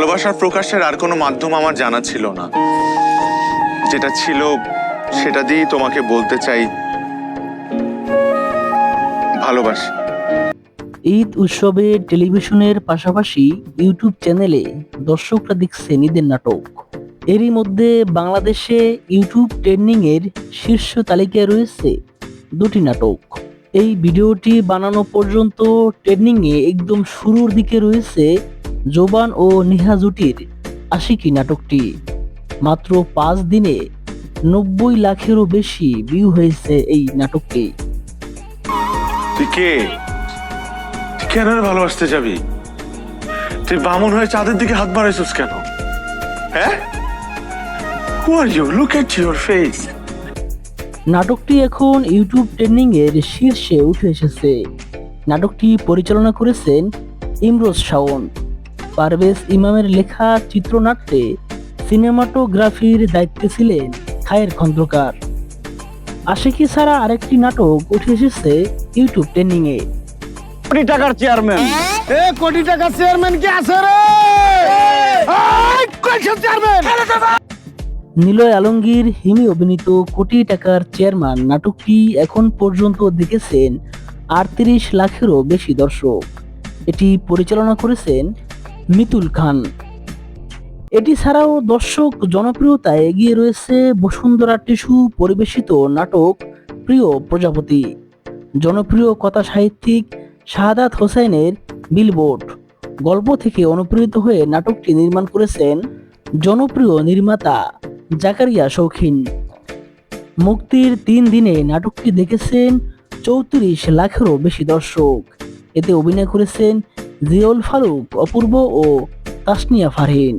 ভালোবাসার প্রকাশের আর কোনো মাধ্যম আমার জানা ছিল না। যেটা ছিল, সেটা দিয়েই তোমাকে বলতে চাই, ভালোবাসি। ঈদ উৎসবে টেলিভিশনের পাশাপাশি ইউটিউব চ্যানেলে দর্শকরা দেখছেন ঈদের নাটক। এরই মধ্যে বাংলাদেশে ইউটিউব ট্রেন্ডিং এর শীর্ষ তালিকায় রয়েছে দুটি নাটক। এই ভিডিওটি বানানো পর্যন্ত ট্রেন্ডিং এ একদম শুরুর দিকে রয়েছে জোবান ও নেহা জুটির আশিকি নাটকটি। মাত্র পাঁচ দিনে নব্বই লাখেরও বেশি ভিউ হয়েছে এই নাটকটি। তুই কে? কেন ভালোবাসতে যাবি? তুই বামন হয়ে চাঁদের দিকে হাত বাড়াইছিস কেন? হ্যাঁ? Your face. নাটকটি এখন ইউটিউব ট্রেন্ডিং এর শীর্ষে উঠে এসেছে। নাটকটি পরিচালনা করেছেন ইমরোজ শাওন। পারভেজ ইমামের লেখা চিত্রনাট্যে সিনেমাটোগ্রাফির দায়িত্বে ছিলেন খায়ের খন্দকার। আশিকি ছাড়া আরেকটি নাটক উঠে এসেছে ইউটিউব ট্রেন্ডিং এ কোটি টাকার চেয়ারম্যান। এ? কোটি টাকার চেয়ারম্যান কি আছে রে? এই, কইছে চেয়ারম্যান? নিলয় আলমগীর হিমি অভিনীত কোটি টাকার চেয়ারম্যান নাটকটি এখন পর্যন্ত দেখেছেন আটত্রিশ লাখেরও বেশি দর্শক। এটি পরিচালনা করেছেন মিতুল খান। এটি ছাড়াও দর্শক জনপ্রিয়তায় এগিয়ে রয়েছে বসুন্ধরা টিস্যু পরিবেশিত নাটক প্রিয় প্রজাপতি। জনপ্রিয় কথা সাহিত্যিক শাহাদাত হোসেনের বিলবোর্ড। গল্প থেকে অনুপ্রেরিত হয়ে নাটকটি নির্মাণ করেছেন জনপ্রিয় নির্মাতা জাকারিয়া শৌখিন। মুক্তির তিন দিনে নাটকটি দেখেছেন চৌত্রিশ লাখেরও বেশি দর্শক। এতে অভিনয় করেছেন জিয়ল ফারুক অপূর্ব ও তাসনিয়া ফারহিন।